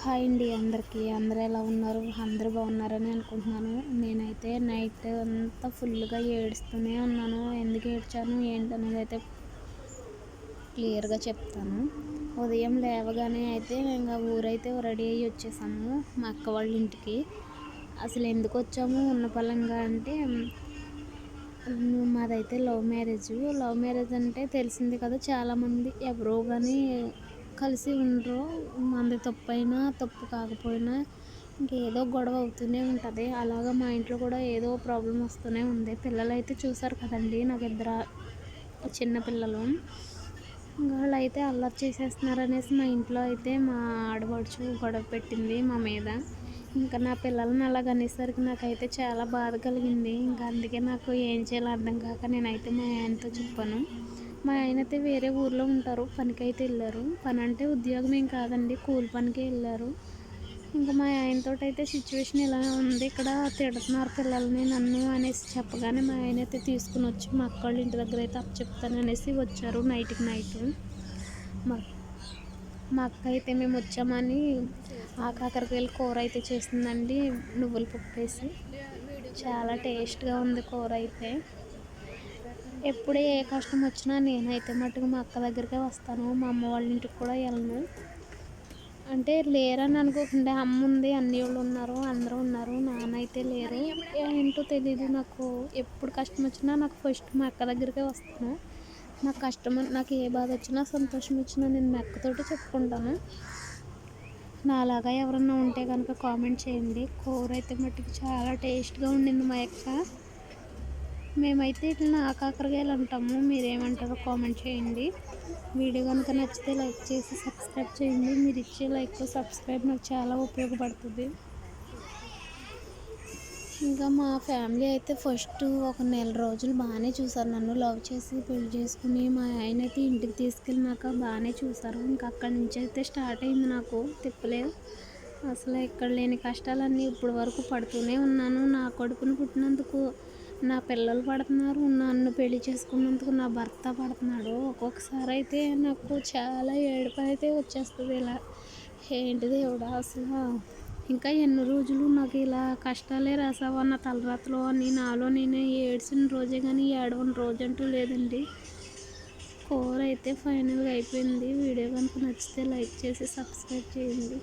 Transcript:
Hi అండి అందరికీ. అందరూ ఎలా ఉన్నారు? అందరూ బాగున్నారని అనుకుంటున్నాను. నేనైతే నైట్ అంతా ఫుల్గా ఏడుస్తూనే ఉన్నాను. ఎందుకు ఏడ్చాను? ఏంటనేది అయితే క్లియర్గా చెప్తాను. ఉదయం లేవగానే అయితే ఇంకా ఊరైతే రెడీ అయ్యి వచ్చేసాము మా అక్క వాళ్ళ ఇంటికి. అసలు ఎందుకు వచ్చాము? ఉన్న పలంగా అంటే మాదైతే లవ్ మ్యారేజ్. లవ్ మ్యారేజ్ అంటే తెలిసింది కదా చాలామంది. ఎవరో కానీ కలిసి ఉండరు. మంది తప్పు అయినా తప్పు కాకపోయినా ఇంకేదో గొడవ అవుతూనే ఉంటుంది. అలాగా మా ఇంట్లో కూడా ఏదో ప్రాబ్లం వస్తూనే ఉంది. పిల్లలు అయితే చూసారు కదండి నాకు ఇద్దరు చిన్న పిల్లలు. వాళ్ళు అయితే అల్లరి చేసేస్తున్నారు అనేసి మా ఇంట్లో అయితే మా ఆడబడుచు గొడవ పెట్టింది మా మీద. ఇంకా నా పిల్లల్ని అలాగ అనేసరికి నాకైతే చాలా బాధ కలిగింది. ఇంకా అందుకే నాకు ఏం చేయాలో అర్థం కాక నేనైతే మా ఆయనతో చెప్పాను. మా ఆయన అయితే వేరే ఊర్లో ఉంటారు పనికి అయితే వెళ్ళారు. పని అంటే ఉద్యోగం ఏం కాదండి కూలి పనికి వెళ్ళారు. ఇంకా మా ఆయనతో అయితే సిచ్యువేషన్ ఇలా ఉంది. ఇక్కడ తిడుతున్నారు పిల్లల్ని నన్ను అనేసి చెప్పగానే మా ఆయన అయితే తీసుకుని వచ్చి మా అక్క ఇంటి దగ్గర అయితే చెప్తాను అనేసి వచ్చారు నైట్కి నైట్ మా మా అక్క అయితే మేము వచ్చామని ఆ కాకరకాయలు కూర అయితే చేసిందండి నువ్వులు పప్పు వేసి. చాలా టేస్ట్గా ఉంది కూర అయితే. ఎప్పుడు ఏ కష్టం వచ్చినా నేనైతే మటుకు మా అక్క దగ్గరికే వస్తాను. మా అమ్మ వాళ్ళ ఇంటికి కూడా వెళ్ళను. అంటే లేరని అనుకోకుండా అమ్మ ఉంది అన్ని వాళ్ళు ఉన్నారు అందరూ ఉన్నారు నాన్న అయితే లేరు. ఏంటో తెలీదు నాకు. ఎప్పుడు కష్టం వచ్చినా నాకు ఫస్ట్ మా అక్క దగ్గరికే వస్తాను. నాకు కష్టం నాకు ఏ బాధ వచ్చినా సంతోషం వచ్చినా నేను మా అక్కతోటి చెప్పుకుంటాను. నాలాగా ఎవరన్నా ఉంటే కనుక కామెంట్ చేయండి. కూర అయితే మట్టుకు చాలా టేస్ట్గా ఉండింది మా యొక్క మేమైతే ఇట్లా కాకరకాయలు అంటాము. మీరేమంటారో కామెంట్ చేయండి. వీడియో కనుక నచ్చితే లైక్ చేసి సబ్స్క్రైబ్ చేయండి. మీరు ఇచ్చే లైక్ సబ్స్క్రైబ్ నాకు చాలా ఉపయోగపడుతుంది. ఇంకా మా ఫ్యామిలీ అయితే ఫస్ట్ ఒక నెల రోజులు బాగానే చూసారు నన్ను. లవ్ చేసి పెళ్ళి చేసుకుని మా ఆయన అయితే ఇంటికి తీసుకెళ్ళినాక బాగానే చూసారు ఇంకా అక్కడి నుంచి అయితే స్టార్ట్ అయింది నాకు. తిప్పలేదు. అసలు ఇక్కడ లేని కష్టాలన్నీ ఇప్పటి వరకు పడుతూనే ఉన్నాను. నా కొడుకుని పుట్టినందుకు నా పిల్లలు పడుతున్నారు నన్ను పెళ్ళి చేసుకున్నందుకు నా భర్త పడుతున్నాడు. ఒక్కొక్కసారి అయితే నాకు చాలా ఏడుపు అయితే వచ్చేస్తుంది ఇలా. ఏంటి దేవుడా అసలు? ఇంకా ఎన్ని రోజులు నాకు ఇలా కష్టాలే రాసావా నా తలరాతలో? అని నాలో నేనే ఏడ్చిన రోజే కానీ ఏడవని రోజు అంటూ లేదండి. కూర అయితే ఫైనల్గా అయిపోయింది. వీడియో కనుక నచ్చితే లైక్ చేసి సబ్స్క్రైబ్ చేయండి.